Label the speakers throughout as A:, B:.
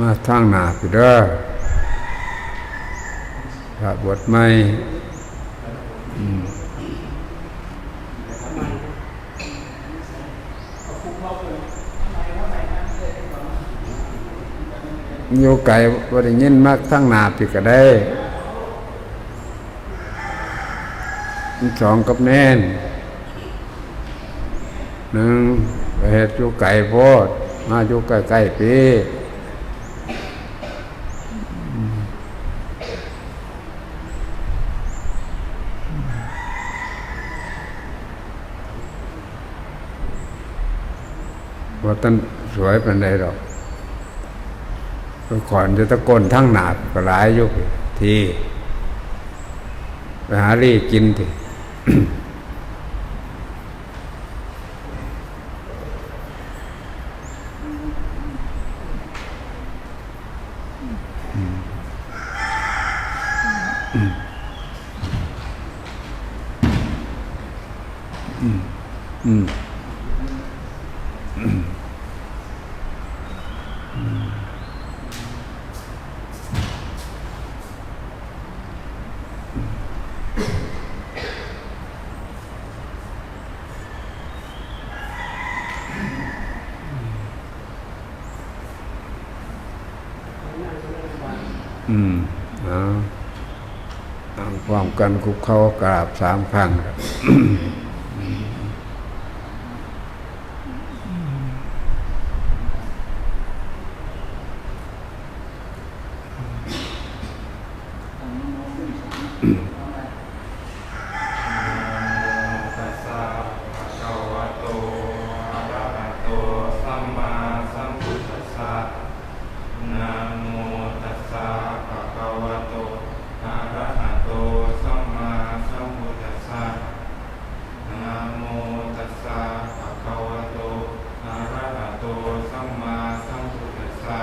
A: มาทางหนาพี่เด้อพระบวชใหม่อืมอยู่ไกลบ่ได้ยินมากทางหนาพี่ก็ได้สองกับแน่นหนึ่งเฮ็ดอยู่ไกลโพดมาอยู่ใกล้ๆพี่ ว่าต้นสวยเป็นไรหรอกเมื่อก่อนจะตะโกนทั้งหนาก็หลายยุคทีไปหารีกินที อืม อืมเอาเอาความกันคุกเขากราบสามครั้งครับ
B: ตัสสะภะคะวะโตอะระหะโตสัมมาสัมพุทธัสสะนะโมตัสสะภะคะวะโตอะระหะโตสัมมาสัมพุทธัสสะนะโมตัสสะภะคะวะโตอะระหะโตสัมมาสัมพุทธัสสะ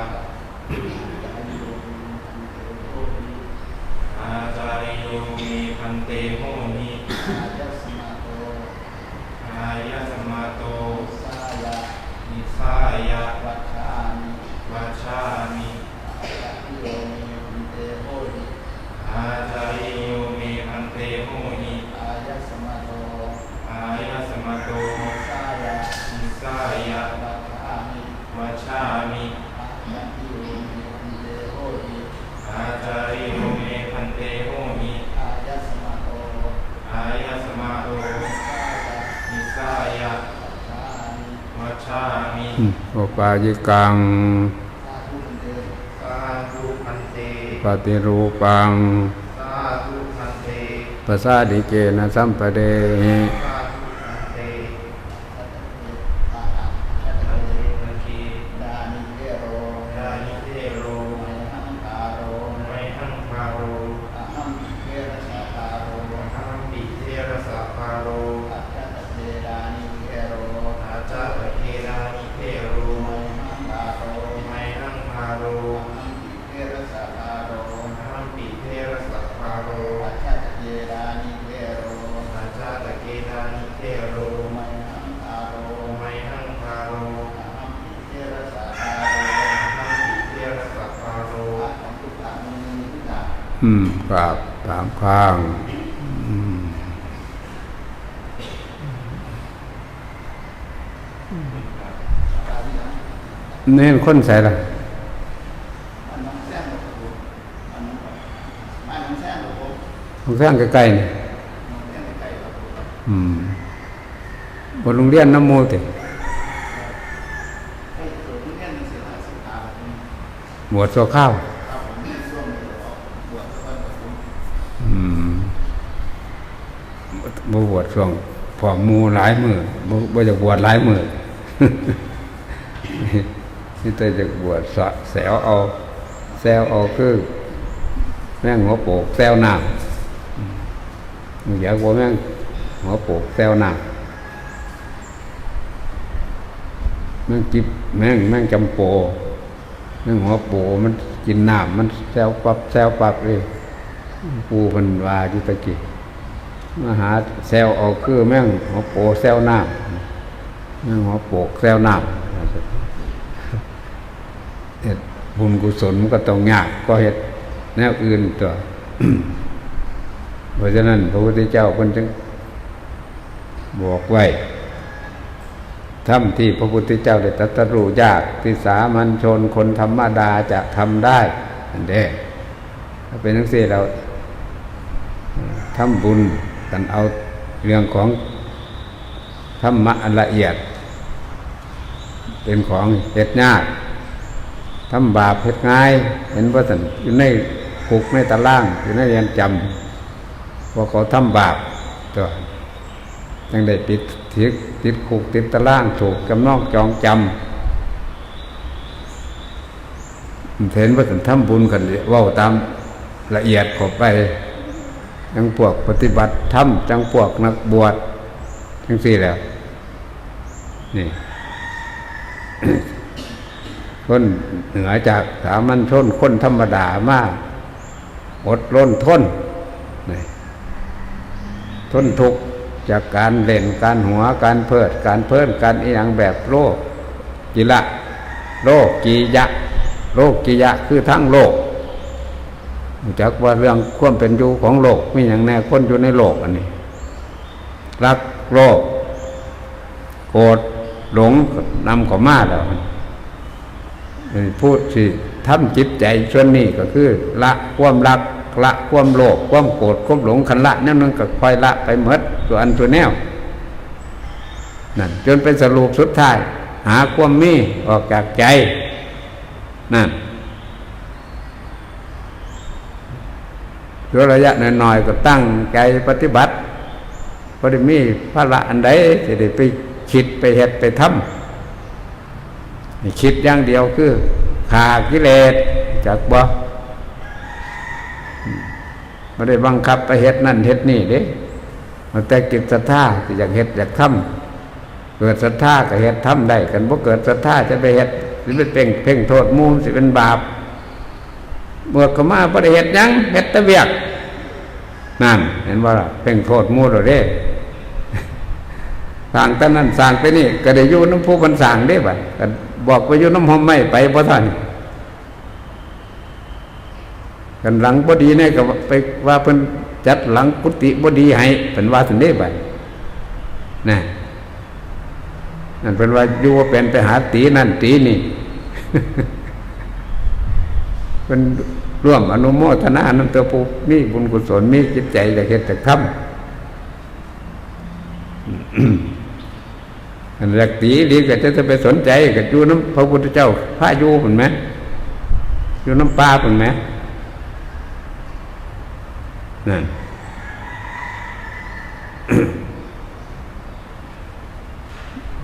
B: อาจาริโยมีพัน เตโมหิ อายะสมาโตนิสายะวัชามิอาจาริโยเมพันเตโมหิอายะสมาโตนิสายะวัชามิอาจาริโยเมพันเตโมหิอายะสมาโตนิสายะวัชามิ
A: อืมโอปายิกัง
B: สาธุพันเต
A: ปฏิรูปัง
B: สาธุพันเต
A: ภาษาดิเกนะสัมปเดหิ
B: สาธุพันเตพันเตพันธีดานิเทโรไมหังคาโรหังปิเทระสะพาโรอาจาตะเทรานิเทโรไมหังคาโรหังปิเทระสะพาโรอาจาตะเกดานิเทโรไมหังคาโรหังปิเทระสะพาโร
A: อืมกราบสามครั้งอืม เน้นคนใส่ละของแท่งใกล้ๆนี่อืมบนโรงเรียนน้ำมูติหมวดสัวข้าวอืมบ่บวชช่วงพอหมูหลายมือบ่บ่จะบวชหลายมือ นี่แต่จะบวชสะแสวเอา แซวเอาคือ แม่งหัวโปกแซวหน้ำมึงอยากว่าแม่งหัวโปกแซวหน้ำแม่งจิบแม่งแม่งจำโปแม่งหัวโปมันกินน้ำมันแซวปับแซวปับเลยปูพันวาอยู่ตะกี้มหาแซวเอาคือแม่งหัวโปแซวน้ำแม่ง หัวโปกแซวน้ำเอ็ดบุญกุศลมันก็ต้องยากก็เฮ็ดแนวอื่นตัวเพราะฉะนั้นพระพุทธเจ้าเพิ่นจึงบอกไว้ทำที่พระพุทธเจ้าได้ตรัสรู้ยากที่สามัญชนคนธรรมดาจะทำได้อันเด้ถ้าเป็นทั้งสี่เราทำบุญกันเอาเรื่องของ ธรรมะละเอียด เป็นของเหตุยากทำบาปเหตุง่าย เห็นว่าสันอยู่ในคุกในตารางอยู่ในเรียนจำว่าเขาทำบาปตัวยังได้ปิดติดติดคุกติดตารางถูกกำนองจองจำเห็นว่าสันทำบุญกันเว่าตามละเอียดเข้าไปจังพวกปฏิบัติธรรมจังพวกนักบวช ทั้งสี่แล้ว นี่คนเหนือจากสามัญชนคนธรรมดามากอดร้นทนนี่ทนทุกข์จากการเล่นการหัวการเพิด การเพิ่นการอีหยังแบบโลกกิละโลกกียะ โลกกียะคือทั้งโลกจักว่าเรื่องความเป็นอยู่ของโลกมีอย่างแน่คนอยู่ในโลกอันนี้รัก โลกโกรธหลงนำเขอมาแล้วพูดสิทำจิตใจส่วนนี้ก็คือ ละความรักละความโลภความโกรธความหลงคันละนั่นมันก็คอยละไปหมดตัวอันตัวแนวนั่นจนเป็นสรุปสุดท้าย หาความมีออกจากใจนั่นตัวระยะหน้อยๆก็ตั้งใจปฏิบัติ พอได้มีพระละอันใดจะได้ไปคิดไปเหตุไปทำคิดอย่างเดียวคือขากิเลสจากบ่ไม่ได้บังคับไปเหตุนั่นเหตุนี่เด้มันแต่กิจศรัทธาที่อยากเหตุอยากทำเกิดศรัทธาก็เหตุทำได้กันบ่เกิดศรัทธาจะไปเหตุสิเป็นเพ่งเพ่งโทษมูลสิเป็นบาปเมื่อขมาประเหตุยังเหตุตะเวียก นั่น เห็นว่าเพ่งโทษมูลหรือเด้สั่งต่นั้นสั่งไปนี่ก็ได้อยู่น้ำผู้คนสั่งได้บ่ก็บอกไปอยู่น้ำหอมไม่ไปเพราะท่านกันหลังบดีเนี่ยก็ไปว่าเพิ่นจัดหลังกุฏิบดีให้เป็นว่าถึงได้บ่นะนั่นเป็นว่าอยู่ว่าเป็นไปหาตีนั่นตีนี่เป็น ร่วมอนุโมทนาน้ำตัวผู้มีบุญกุศลมีจิตใจจะเห็นแต่คำอันแรกตีดีก็จะจะไปสนใจกับยูน้ำพระพุทธเจ้าพระยูเห็นไหมยูน้ำปลาเห็นไหมนั่น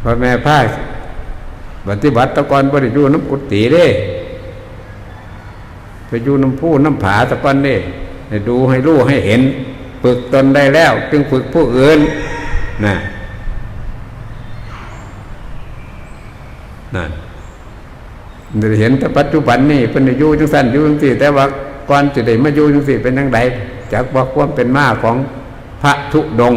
A: พระแม่พาปฏิบัติตะกอนบริยูน้ำกุฏิเด้ อยู่น้ำผู้น้ำผาตะกอนเด้ให้ดูให้รู้ให้เห็น ฝึกตนได้แล้ว จึงฝึกผู้อื่นนะนั่นได้เห็นแต่ปัจจุบันนี่เป็นอยู่จังสันอยู่จังสี่แต่ว่าก่อนจะได้มาอยู่จังสี่เป็นยังไงจากบอกความเป็นมาของพระทุดง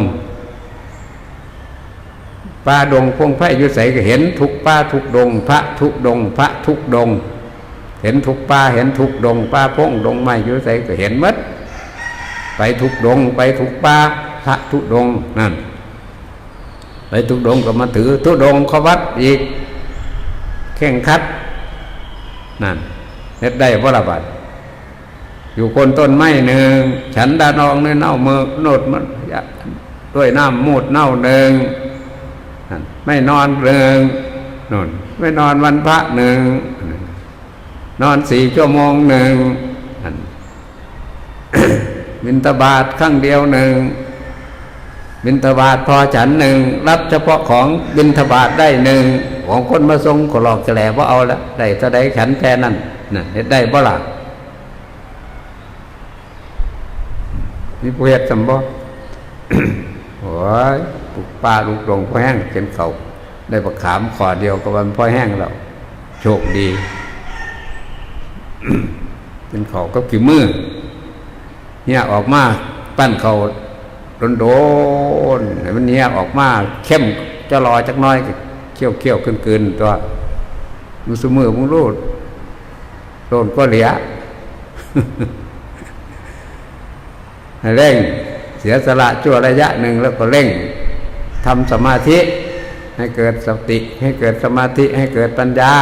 A: ป่าดงพงไพ่ยุใสก็เห็นทุกป่าทุกดง พระทุกดง พระทุกดง เห็นทุกป่าเห็นทุกดงป่าพงดงไม้ยุใสก็เห็นมัดไปทุกดงไปทุกป่าพระทุกดงนั่น ไปทุกดงก็มาถือทุดงเขาวัดอีกแข่งขัดนั่นเฮ็ดได้บ่ละบาดอยู่คนต้นไม้หนึ่งฉันดานองเนื้อเน่าเมือกโนดมันด้วยน้ำมูดเน่าหนึ่งไม่นอนเริงนนไม่นอนวันพระหนึ่ง นอนสี่ชั่วโมงหนึ่งบินตบาทข้งเดียวหนึ่งบินทบาทพอฉันหนึ่งรับเฉพาะของบินทบาทได้หนึ่งของคนมาทรงก็หลอกจะแหล่ว่าเอาละได้จะได้ขันแค่นั้นน่ะเห็นได้บ่ล่ะนี่ผู้เหตุสมบ่โอ้ยปลูกปลาลูกลงพ่อแห้งเป็นเขาได้ประขามขอเดียวกับวันพ่อแห้งเราโชคดี เป็นเขาก็กี่มือเนี่ยออกมาปั้นเขาโดนโดนมันเนี่ยออกมาเข้มจะรอจักน้อยเขี้ยวเขี้ยวเกินเกินตัวมือสมือมึงรูดโดนก็เหลียให้เร่งเสียสละชั่วระยะหนึ่งแล้วก็เร่งทำสมาธิให้เกิดสติให้เกิดสมาธิให้เกิดปัญญา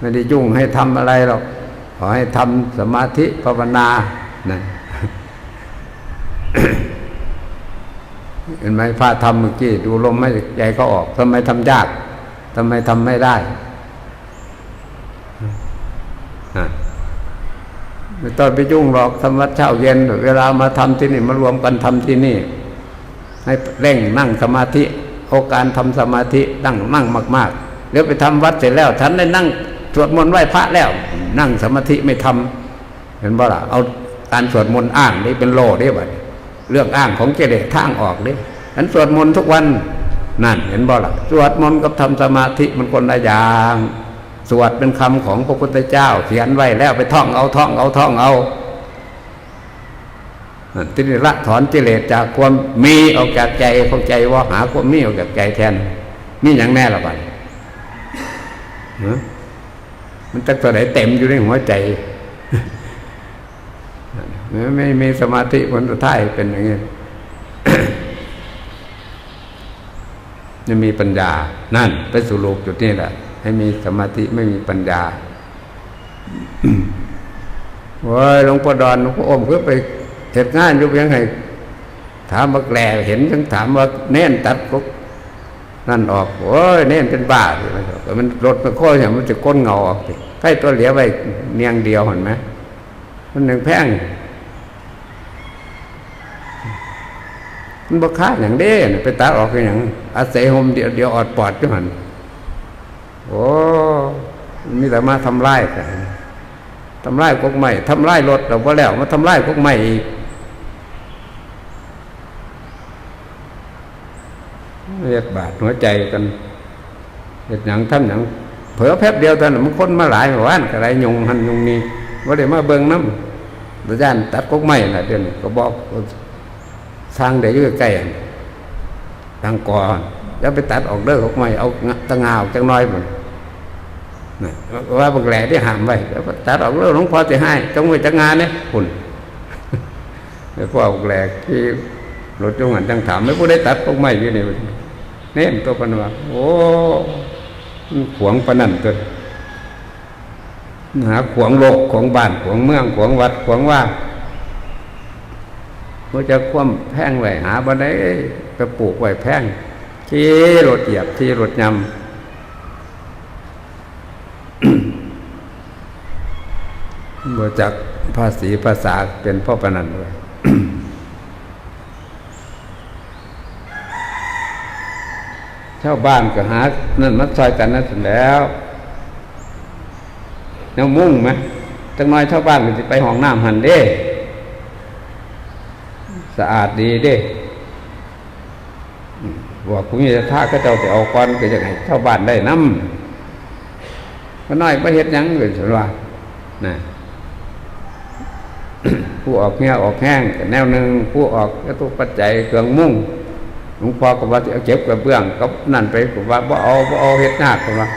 A: ไม่ได้ยุ่งให้ทำอะไรหรอกขอให้ทำสมาธิภาวนานะเห็นไหมพระทำเมื่อกี้ดูลมไม่ใจเขาออกทำไมทำยากทำไมทำไม่ได้อะไม่ต้องไปยุ่งหรอกทำวัดเช้าเย็น เวลามาทำที่นี่มารวมกันทำที่นี่ ให้เร่งนั่งสมาธิโอกาสทำสมาธินั่งนั่งมาก ๆ เดี๋ยวไปทำวัดเสร็จแล้วท่านได้นั่ง สวดมนต์ไหว้พระแล้ว นั่งสมาธิไม่ทำเห็นบ่ล่ะเอาการสวดมนต์อ้างนี่เป็นโลได้บ่เรื่องอ้างของเจเลสทางออกดิฉันสวดมนต์ทุกวันนั่นเห็นบ่ล่ะสวดมนต์กับทำสมาธิมันคนละอย่างสวดเป็นคำของพระพุทธเจ้า เขียนไว้แล้วไปท่องเอาท่องเอาท่องเอาที่นี่ละถอนกิเลสจากความมีออกจากใจเข้าใจว่าหาความมีออกจากใจแทนมีอย่างแน่ละบัดฮะ มันตั้งตัวไหนเต็มอยู่ในหัวใจไม่ไม่มีสมาธิผลสุดท้ายเป็นอย่างนี้จะมีปัญญา นั่น ไปสู่โลกจุดนี้แหละ ให้มีสมาธิไม่มีปัญญาโอ้ยหลวงพ่อดอนหลวงพ่ออมเพื่อไปเหตุงานยู่เพียงไงถามมาแกลเห็นยังถามว่าเน้นตัดกุก นั่นออกโอ้ยเน้นเป็นบ้าเลยแต่มันรถมันโค้อย่างมันจะก้นเงาออกสิใกล้ตัวเหลียวไปเนียงเดียวเห็นไหมมันหนึ่งแพงมันบ่ค่าอย่างเด้นไปตัดออกอย่างอาศัยหมเดียวเดียวอดปอดอยู่หันโอ้มีแต่มาทำลายกันทำลายกกใหม่ทำลายรถเราก็แล้วมาทำลายกกใหม่อีก เรียกบาดหัวใจกันเห็ดหยังทำหยังเผลอแป๊บเดียวตอนนั้นมันคนมาหลายหมู่บ้านกระไรยงหันยงนี้ว่าได้มาเบิ่งน้ำระยานตัดกกใหม่น่ะเดี๋ยวนี้ก็บอกสร้างเดี๋ยวอยู่ใกล้ๆทางก่อนแล้วไปตัดออกเด้อออกไม่เอาตะงาออกจังน้อยมันว่าบางแหล่ที่หามไว้แล้วตัดออกเด้อหลวงพ่อจะให้จงไว้จังงานเนี่ยคุณแล้วพ่อบางแหล่ที่รถจงหันจังถามไม่ผู้ได้ตัดออกไม่อยู่นี่ เน้นตัวปนว่าโอ้ขวงปนันตัวหาขวงโลกของบ้านขวงเมืองขวงวัดขวงว่ามันจะคว่ำแพงไว้หาบันไดไปปลูกไว้แพงที่รถเหยียบที่รถยำบ่จักภาษีภาษาเป็นพ่อปนันด้วย ชาวบ้านก็หา นั่นมัดซอยกันนั่นเสร็จแล้วแนวมุ่งไหมจังน้อยชาวบ้านก็จะไปห้องน้ำหันเด้ สะอาดดีเด้บอกคุณมีท่าก็เจ้าไปเอาก้อนก็จะให้ชาวบ้านได้น้ำก็น้อยไม่เห็ดยังเลยสิว่านะผู้ออกเงี้ยออกแห้งแนวหนึ่งผู้ออกก็ตุปัจจัยเครื่องมุ่ง หลวงพ่อก็ว่าเอาเก็บกระเบื้องก็นั่นไปก็ว่าบ่เอาบ่เอาเฮ็ดหน้าก็ว่า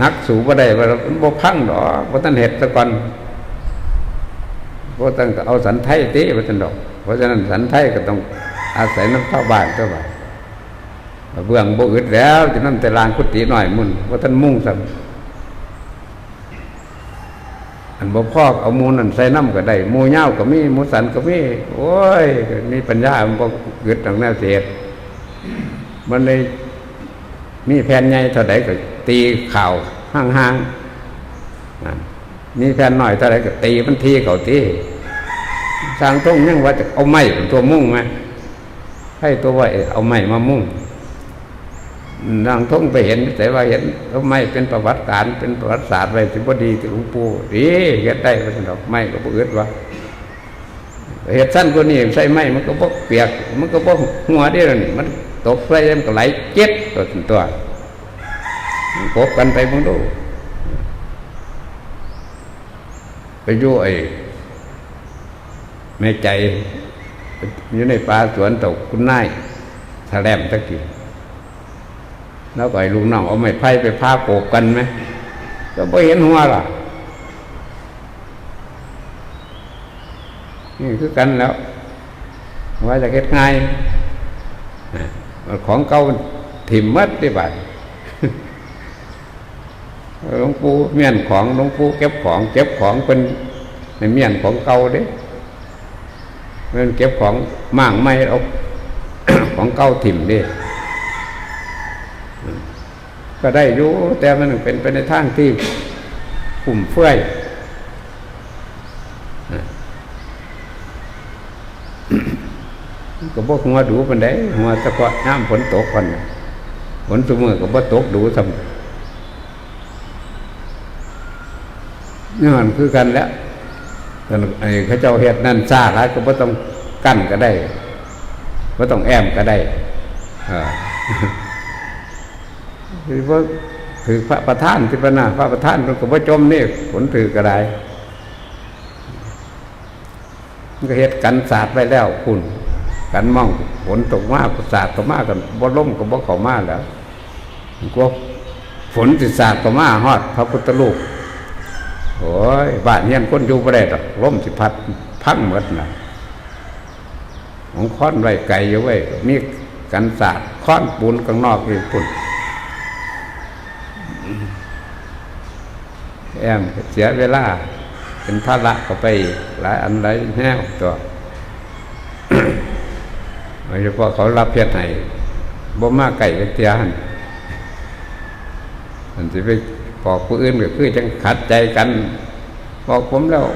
A: นักสูบบ่ได้ว่าบ่พังดอกบ่ทันเฮ็ดซะก่อนเพราะต้องเอาสันไทยตีไปสันดอก เพราะฉะนั้นสันไทยก็ต้องอาศัยน้ำข้าบานเท่าไหร่เบื้องบ่อึดแล้วจะนั่นแต่ลานกุฏิหน่อยมุ่นว่าท่านมุ่งสันอัน บ่พอกเอามูนั่นใส่น้ำก็ได้มูเง่าก็มีมูสันก็มีโอ้ยมีปัญญามันบ่อึดตรงแนวเสียดมันเลยมีแผ่นใหญ่เท่าใดก็ตีข่าวห่างๆนั่นมีแผ่นหน่อยเท่าไหรก็ตีมันทีเขาทีสร้างทุ่งยังว่าจะเอาไม้ตัวมุ่งไหมให้ตัวไว้เอาไม้มามุ่ง นางท่งไปเห็นแต่ว่าเห็นเอาไม้เป็นประวัติการเป็นประวัติศาสตร์ไว้ถึงพอดีถึงหลวงปู่ดีเห็ดได้ไม่ใช่ดอกไม้ก็บ่อึดวะเห็ดสั้นกว่านี้ใส่ไม้มันก็บกเปียก มันก็บกหัวได้แล้วนี่มันตกไปมันก็ไหลเจ็ดตัวตัวมันกบกันไปมึงดูไปยู่ไอ้แม่ใจ อยู่ในป่าสวนตกคุณนายแถลมตะกี้ แล้วก็ไอ้ลุงน้องเอาไม้ไผ่ไปพาโกบกันไหมก็ไม่เห็นหัวล่ะนี่คือกันแล้ว ว่าจะเก็ดง่ายของเก่าถิ่มมัดได้บัดหลวงปู่เมียนของหลวงปู่เก็บของ เก็บของเป็นในเมียนของเก่าเด้มันเก็บของมั่งไม่เอาของเก่าถิ่มเด้ ก็ได้อยู่แต่มันเป็นไปในทางที่ปุ่มเฟื่อยก็บ่หัวดูปานใดหัวตะกอน้ำฝนตกก่อนฝนซุมื้อก็บ่ตกดูซ้ำนี่มันคือกันแล้วแต่ไอ้เขาเจ้าเฮ็ดนั่นซาหลายก็บ่ต้องกั้นก็ได้บ่ต้องแอมก็ได้อ่า คือว่าถือพระประธานที่พระนาพระประธานมันก็บ่จมนี่ฝนถือก็ไดมันก็เฮ็ดกันศาสตร์ไว้แล้วคุณกันมองฝนตกมากศาสตร์ก็มากกันบ่ล่มก็บ่เข้ามาแล้วกลัวฝนสิศาสตร์ก็มาฮอด พระพุทธรูปโอ้ยบ้านเฮียนคนอยู่บ่ได้ดอกล่มสิพัดพังหมดนะของค้อนไว้ไก่อยู่ไว้มีกันศาสตร์ค้อนปูนข้างนอกอีกปุ่น แอมเสียเวลา เป็นภาระก็ไปหลายอันหลายแนวตัวโดยเฉพาะเขารับเพชรให้บ่มาไก่ไปเตียนมันจะไปบอกผู้อื่นก็คือจังขัดใจกัน บอกผมแล้ว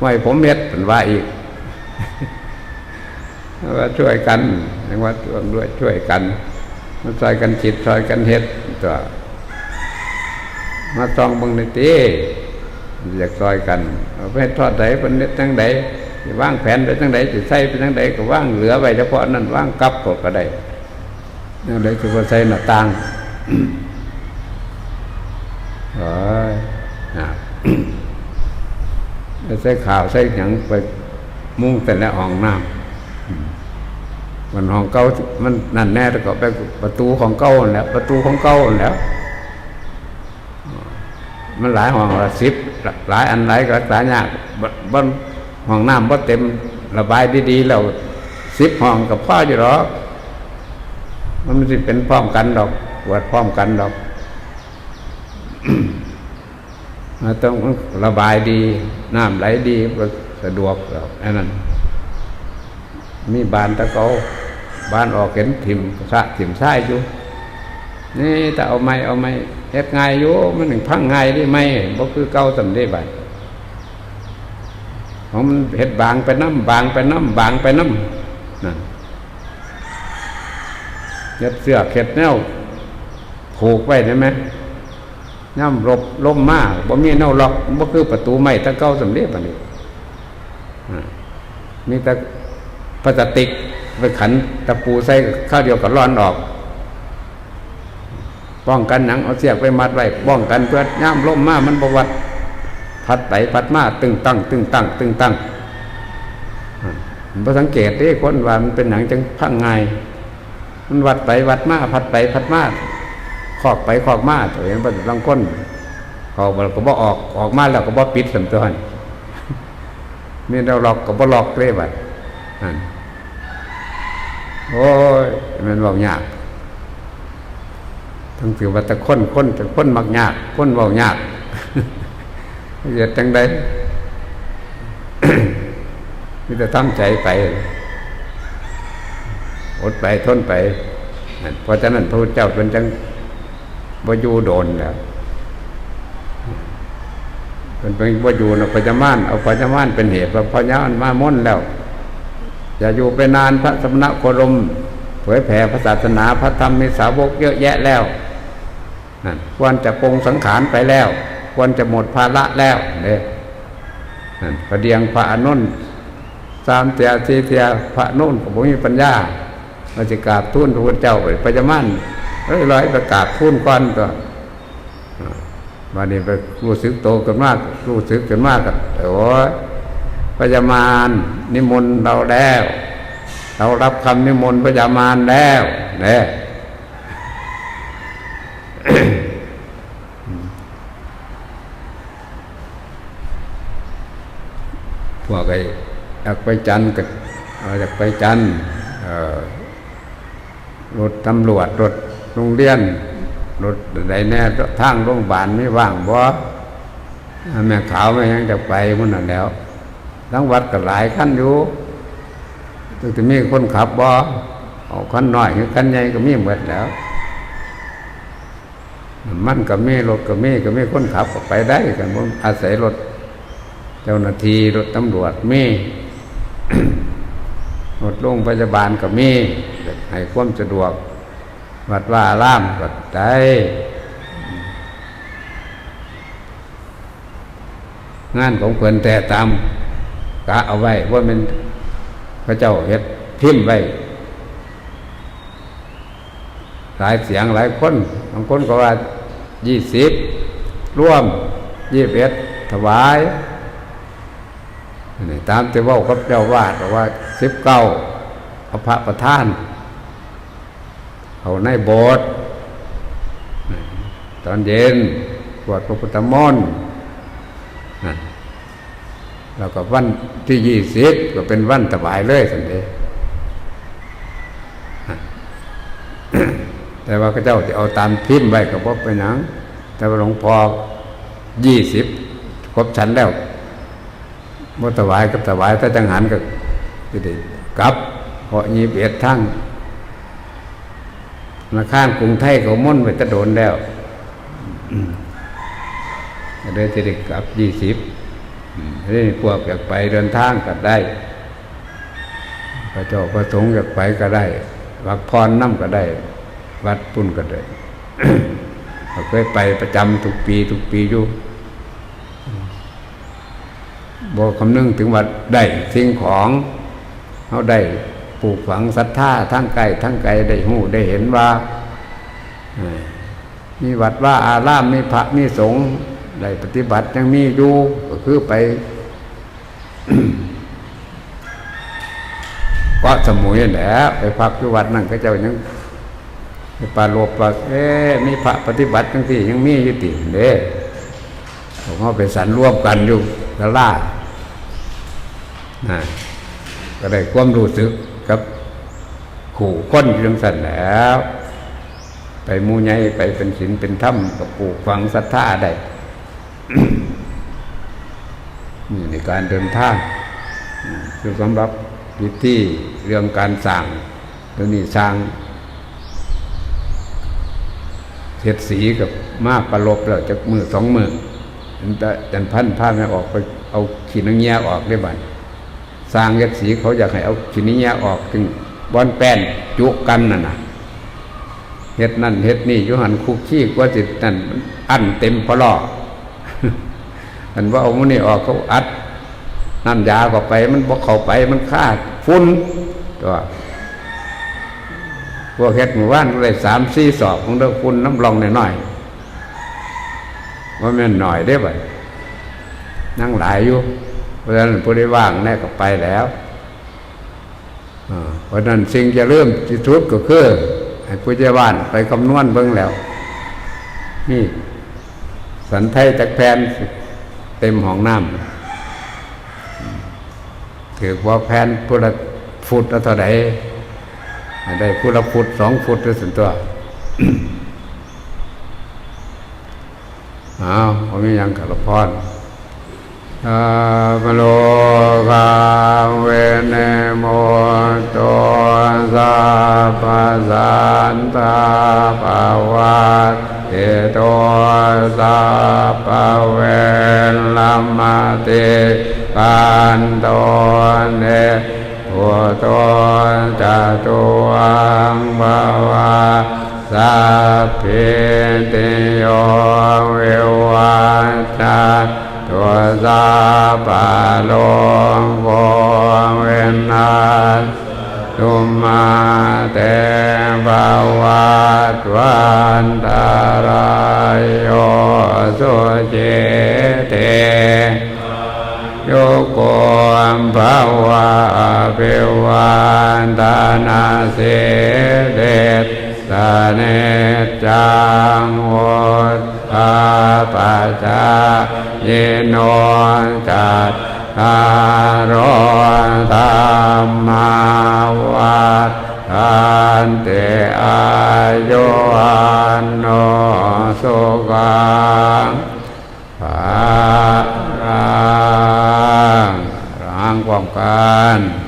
A: ไม่ผมเฮ็ดเป็นว่าอีกว่าช่วยกันเรียกว่าร่วมด้วยช่วยกันมาซอยกันจิตซอยกันเฮ็ดตัว มาต้องบังในตีอยากซอยกันเอาไปทอดไหนเป็นเน็ดจังไดว่างแผนไปจังไดสิใส่ไปจังไดก็ว่างเหลือไว้เฉพาะนั้นว่างกลับก็ก็ได้นั่นเลยคือว่าใส่หน้าต่างโอ้ยนะใส่ข่าวใส่หยังไปมุ่งแต่ละห้องน้ำมันห้องเก่ามันนั่นแน่แต่ก็ไปประตูของเก่าแล้ว ประตูของเก่าแล้ว มันหลายห้องละสิบหลายอันหลายก็รักษายากบบบนห้องน้ำบ่เต็มระบายดีๆแล้วสิบห้องกับพ่ออยู่หรอกมันไม่ใช่เป็นพร้อมกันดอกปวดพร้อมกันดอกมันต้องระบายดีน้ำไหลดีสะดวกหรอกอันนั้น มีบานตะเกาบานออกเห็นถิ่มสะถิ่มซ้ายอยู่ นี่แต่เอาไม้เอาไม้เฮ็ดง่ายอยู่มันหนึ่งพังง่ายได้ไหมบ่คือเก่าสำได้บัดของมันเฮ็ดบางไปน้ำบางไปน้ำบางไปน้ำนั่นเฮ็ดเสื้อเข็ดแนวผูกไว้ได้ไหมย่ำรบลมมาบ่มีแนวล็อกบ่คือประตูไม้ตะเก่าสำเร็จบัดนี้อ่มีแต่พลาสติกไปขันตะปูใส่ข้าวเดียวกับร้อนออก ป้องกันหนังเอาเสียกไปมัดไว้ป้องกันเพื่อย่ามล่มมามันบวัดพัดไปพัดมาตึงตั้งตึงตั้งตึงตั้งอ่ามันสังเกตเด้คนว่ามันเป็นหนังจังพังไงมันวัดไปวัดมาพัดไปพัดมาคอกไปคอกมาตัวเองเป็นบางคนเขาบอกก็บ่ออกออกมาแล้วก็บ่ปิดสำตัวนี่เราหลอกก็บ่หลอกเลยบัดโอ้ยมันบอกยาก ทั้งถือว่าต่คนค้นแต่ค้นมักยากค้นเว้ายากเหยียดจังใดมีแต่ตั้งใจไป อดไปทนไป เพราะฉะนั้นพระพุทธเจ้าเป็นจังบอยู่โดนแล้วเป็นเป็นบอยู่นะปัจจมานเอาปัจจมานเป็นเหตุว่าปัจจมานมาม่นแล้วอย่าอยู่ไปนานพระสมณโคดมเผยแผ่พระศาสนาพระธรรมมีสาวกเยอะแยะแล้ว นั่นจะปงสังขารไปแล้วควรจะหมดภาระแล้วเนี่ยนั่นพระเดียงพระอนุนสามเตียสีเตียพระนุ่นก็บ่มีปัญญาเราจะกราบทูลพระพุทธเจ้าไปปัจจมันเอ้ยร้อยประกาบทูลก่อนตัวอ่าวันนี้ไปรู้สึกโตกันมากรู้สึกกันมากกันโอ้ยพญามารนิมนต์เราแล้ว เรารับคำนิมนต์พญามารแล้วเนี่ย พวกไอ้อยากไปจันทร์ก็อยากไปจันทร์รถตำรวจรถโรงเรียนรถใดแน่ทางโรงพยาบาลไม่ว่างบ่แม่ขาวไม่ยังจะไปมันนั่นแล้ว ทั้งวัดก็หลายขั้นอยู่ถึงจะมีคนขับบ่เอาขั้นน้อยขั้นใหญ่ก็มีหมดแล้ว มันก็มีรถก็มีก็มีคนขับก็ไปได้กันบ่อาศัยรถ จ้าหน้าที่รถตำรวจมีรถโรงพยาบาลก็มีให้ความสะดวก วัดว่าอารามก็ได้งานของเพิ่นแต่ตามกะเอาไว้ว่ามันพระเจ้าเฮ็ดพิมพ์ไว้หลายเสียงหลายคนบางคนก็ว่ายี่สิบร่วมยี่สิบเอ็ดถวาย นี่ตามที่เว่ากับเจ้าวาดบอกว่าสิบเก้าเอาพระประธานเอาในโบสถ์ตอนเย็นสวดพระพุทธมนต์นั่นแล้วก็วันที่ยี่สิบก็เป็นวันถวายเลยสันเดแต่ว่าพระเจ้าจะเอาตามพิมพ์ไว้กับว่าไปหนังแต่ว่าหลวงพ่อยี่สิบครบฉันแล้ว บ่ถวายก็ถวายถ้าจังหันก็จะได้กลับเพราะยี่สิบเอ็ดทั้งธนาคารกรุงไทยเขามุ่นไปตะโดนแล้วเลยจะได้กลับยี่สิบนี่พวกอยากไปเดินทางก็ได้ พระเจ้าประสงค์อยากไปก็ได้ วักพรน้ำก็ได้ วัดปุ่นก็ได้เคยไปประจำทุกปีทุกปีอยู่ บอกคำนึงถึงว่าได้สิ่งของเขาได้ปลูกฝังศรัทธาทั้งไกลทั้งไกลได้หูได้เห็นว่า มีวัดว่าอารามมีพระมีสงฆ์ได้ปฏิบัติยังมีอยู่ก็คือไปเกาะสมุยแหละไปพักที่วัดนั่นก็เจ้ายังไปลาโลบปลาเอ๊มีพระปฏิบัติทั้งที่ยังมีอยู่ติเด้ผมเอาไปสันร่วมกันอยู่ กล่านะก็ได้ความรู้สึกกับขู่ค้นเรื่องสันแล้ว ไปมูใหญ่ไปเป็นศีลเป็นถ้ำกับปลูกฝังศรัทธาได้นี่ในการเดินทางคือสำหรับพิธีเรื่องการสั่งเดี๋ยวนี้สร้างเท็ดสีกับมาประลบแล้วจากมือสองมือ จันพันผ้าไม่ออกไปเอาขีนังเงี้ยออกได้บ้างสร้างเท็ดสีเขาอยากให้เอาขีนังเงี้ยออกถึงบอนแป้นจุกกันน่ะนะเฮ็ดนั่นเฮ็ดนี่ยุหันคุกขี้กว่าจิตนั่นมันอันเต็มพอลออันว่าเอามันนี่ออกเขาอัดน้ำยาก็ไป มันบอกเข้าไปมันฆ่าฝุ่นตัวพวกเฮ็ดหมู่บ้านเลยสามสี่สอบของเด้อฝุ่นน้ำรองหน่อยๆ ว่าแม่นหน่อยได้บ่นั่งหลายอยู่เพราะฉะนั้นผู้ได้ว่างแน่ก็ไปแล้วเพราะฉะนั้นสิ่งจะเริ่มที่ทุดก็คือให้ผู้เจ้าบ้านไปคำนวณเบิ่งแล้ว นี่ สันไทยตะแพนเต็มห้องน้ำถือว่าแพนพุละฟุตละเท่าไหร่ได้พุละฟุตสองฟุตด้วยส่วนตัว อ้าวเขามีหยังกับละพรอาบโลกาเวเนโมโตสาปะสันตาปะวัตเตโตสาปะเวลัมมาเตกันโตเนพุโตจตุวังบาวา สัพเพิติโยวิวัจจันตัวสาปะโลกเวนัสตุมาเตภวัตวันตารายโยสุเจเตโยโกมภาวะเปวันตานาเสเดช สเนจังวตาปัจจาเยโนจัตคารธรรมาวัฏทันเตอายุวันโนสุขังภารังรังความกัน